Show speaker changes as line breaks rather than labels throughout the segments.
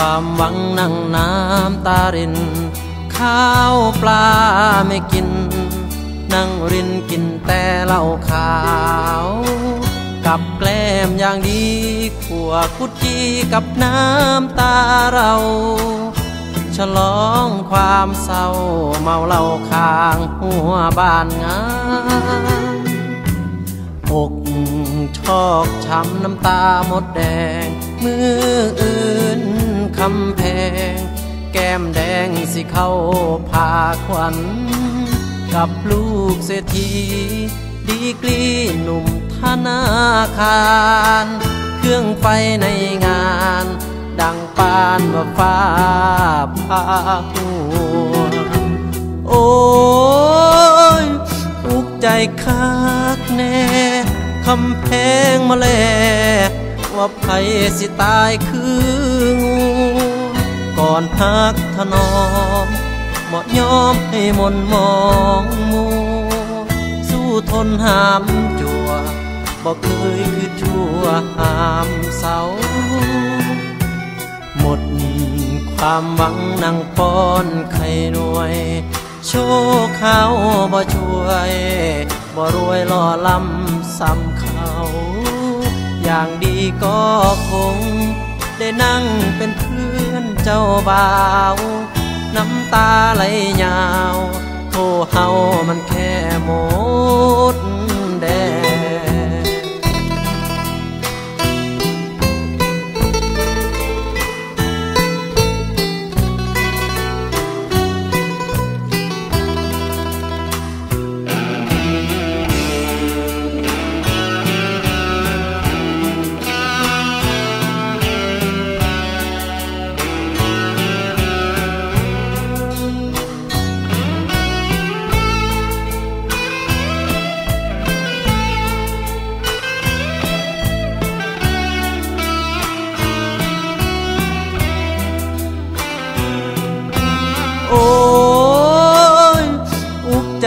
ความหวังนั่งน้ำตาริน ข้าวปลาไม่กิน นั่งรินกินแต่เหล้าขาว กับแกล้มอย่างดีขัวคุดจีกับน้ำตาเรา ฉลองความเศร้าเมาเหล้าคางหัวบ้านงานอกชอกช้ำน้ำตาหมดแดงมืออื่น คำแพง แก้มแดงสิเข้าพาควันกับลูกเศรษฐีดีกรีหนุ่มธนาคาร เครื่องไฟในงาน ดังปานว่าฟ้าพาหัวโอ้ยอุกใจคักแน่คำแพงมาแลว่าไผสิตายคืองูก่อนพักถนอมเหมาะยอมให้มนมองมูสู้ทนหามจัวบอกเคยคือชั่วหามเศร้าหมดความหวังนั่งป้อนไข่หน่วย โชคเขาบ่ช่วยบ่รวยล่อลำซ้ำ อย่างดีก็คง ได้นั่งเป็นเพื่อนเจ้าบ่าว น้ำตาไหลยาวโทเฮามันแค่โม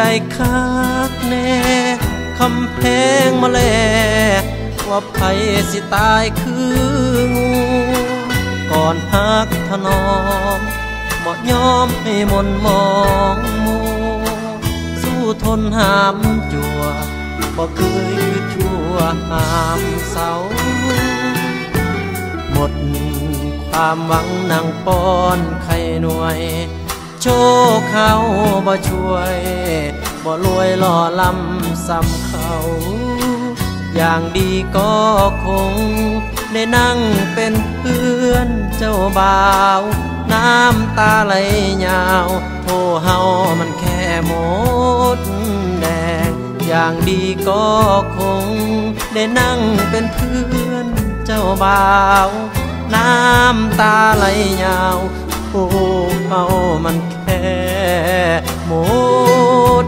ใจคักแน่คำแพงมาแลว่าไผสิตายคืองูก่อนพักถนอมหมาะยอมให้มนมองมูสู้ทนหามจัวบ่เคยคือชั่วหามเศร้าหมดความหวังนั่งป้อนไข่หน่วย โชคเขาบ่ช่วย บ่รวยล่อลำซ้ำเขา อย่างดีก็คง ได้นั่งเป็นเพื่อนเจ้าบ่าว น้ำตาไหลยาวโทเฮามันแค่หมดแดงอย่างดีก็คง ได้นั่งเป็นเพื่อนเจ้าบ่าว น้ำตาไหลยาวโอ้เอามันแค่ một